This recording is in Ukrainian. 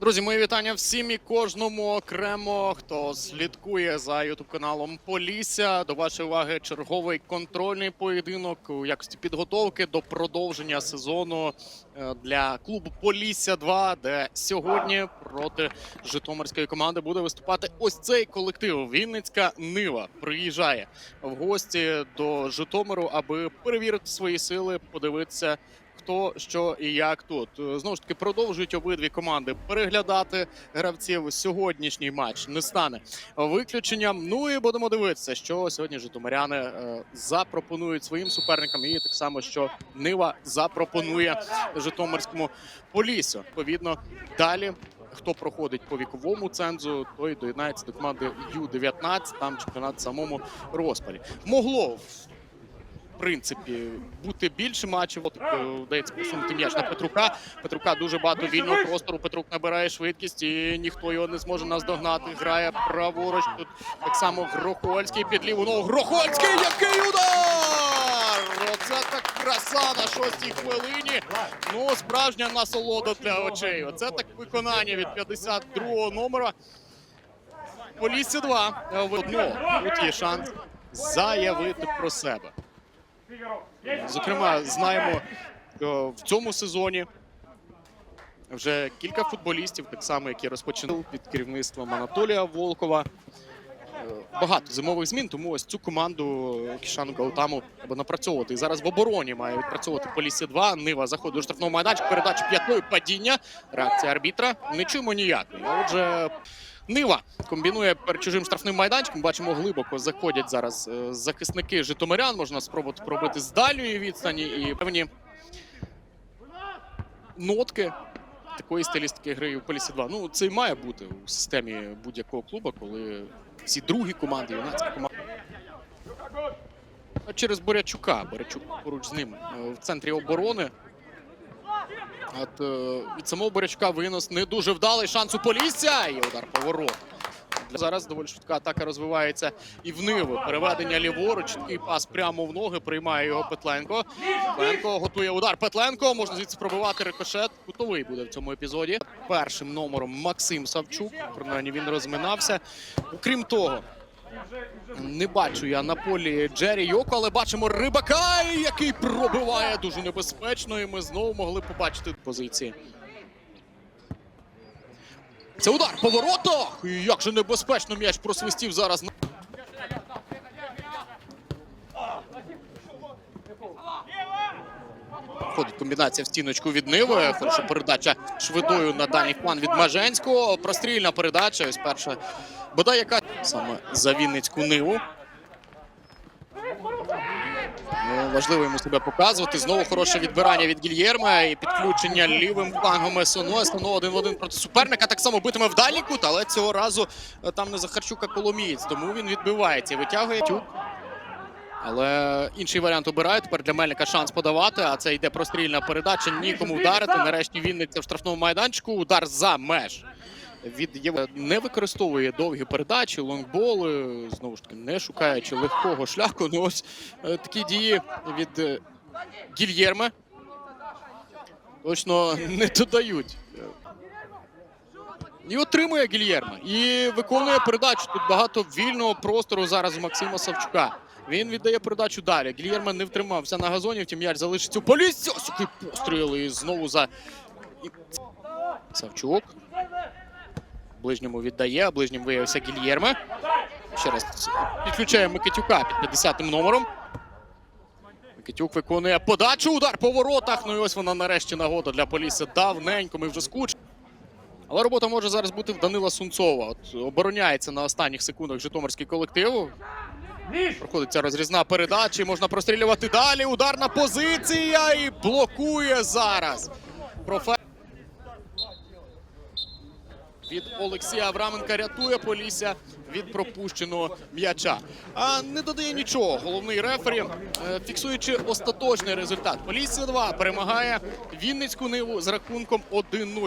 Друзі, мої вітання всім і кожному окремо, хто слідкує за ютуб каналом Полісся. До вашої уваги черговий контрольний поєдинок у якості підготовки до продовження сезону е, для клубу Полісся 2, де сьогодні проти Житомирської команди буде виступати ось цей колектив. Вінницька Нива приїжджає в гості до Житомиру, аби перевірити свої сили, подивитися хто що і як тут. Е, Знову ж таки, продовжують обидві команди переглядати гравців. Сьогоднішній матч не стане виключенням. Ну і будемо дивитися, що сьогодні житомиряни е, запропонують своїм суперникам, і так само, що Нива запропонує Житомирському полісу. Відповідно, далі. Хто проходить по віковому цензу, той доєднається до команди Ю-19, там чемпіонат в самому розпалі. Могло принципі бути більше матчів. От е, вдається посунути м'яч на Петрука. Петрука дуже багато вільного простору. Петрук набирає швидкість і ніхто його не зможе наздогнати. Грає праворуч. Тут так само Грохольський під ліву ногу. Грохольський, який удар! Оце так краса на шостій хвилині. Ну, справжня насолода для очей. Оце так виконання від 52-го номера. Полісся 2 в одно. Тут є шанс заявити про себе. Зокрема, знаємо що в цьому сезоні вже кілька футболістів, так само, які розпочинали під керівництвом Анатолія Волкова. Е, Багато зимових змін, тому ось цю команду Кішану Гаутаму треба напрацьовувати. І зараз в обороні має відпрацьовувати Полісся 2. Нива заходить до штрафного майданчика, передача п'ятої падіння. Реакція арбітра. Не чуємо ніякої. Отже, Нива комбінує перед чужим штрафним майданчиком. Бачимо, глибоко заходять зараз е, захисники Житомирян. Можна спробувати пробити з дальньої відстані і певні нотки такої стилістики гри у Полісі 2. Ну, це і має бути у системі будь-якого клубу, коли всі другі команди, юнацькі команди. Через Борячука. Борячук поруч з ним е, в центрі оборони. От е, від самого Борячука винос не дуже вдалий шанс у Полісся. І удар поворот. Зараз доволі швидка атака розвивається і в Ниву. Переведення ліворуч, такий пас прямо в ноги. Приймає його Петленко. Петленко готує удар. Петленко можна звідси пробивати рикошет. Кутовий буде в цьому епізоді. Першим номером Максим Савчук. Принаймні він розминався. Окрім того, не бачу я на полі Джері Йоко, але бачимо рибака, який пробиває дуже небезпечно. І ми знову могли побачити позиції. Це удар по воротах! І як же небезпечно м'яч просвистів зараз. Входить комбінація в стіночку від Ниви. Хороша передача швидою на дальній план від Маженського. Прострільна передача. Ось перша. Бодай яка саме за Вінницьку Ниву. Ну, важливо йому себе показувати. Знову хороше відбирання від Гільєрма і підключення лівим флангом Есоно. Есоно один в один проти суперника. Так само битиме в дальній кут, але цього разу е, там не Захарчук, а Коломієць. Тому він відбивається і витягує тюк. Але інший варіант обирає. Тепер для Мельника шанс подавати. А це йде прострільна передача. Нікому вдарити. Нарешті Вінниця в штрафному майданчику. Удар за меж. Від Єв- не використовує довгі передачі, лонгболи, знову ж таки, не шукаючи легкого шляху. Ну ось е, такі дії від е, Гільєрме точно не додають. І отримує Гільєрме. І виконує передачу. Тут багато вільного простору зараз у Максима Савчука. Він віддає передачу далі. Гільєрме не втримався на газоні, втім м'яч залишиться у полісці. Ось який постріл. І знову за. Савчук. Ближньому віддає, а ближнім виявився Гільєрме. Ще раз підключає Микитюка під 50-м номером. Микитюк виконує подачу, удар по воротах. Ну і ось вона нарешті нагода для Полісся. Давненько ми вже скучили. Але робота може зараз бути в Данила Сунцова. От обороняється на останніх секундах Житомирський колектив. Проходиться розрізна передача. Можна прострілювати далі. Ударна позиція і блокує зараз. Профе... Від Олексія Авраменка рятує Полісся від пропущеного м'яча. А не додає нічого. Головний рефері, е, фіксуючи остаточний результат. Полісся 2 перемагає Вінницьку ниву з рахунком 1-0.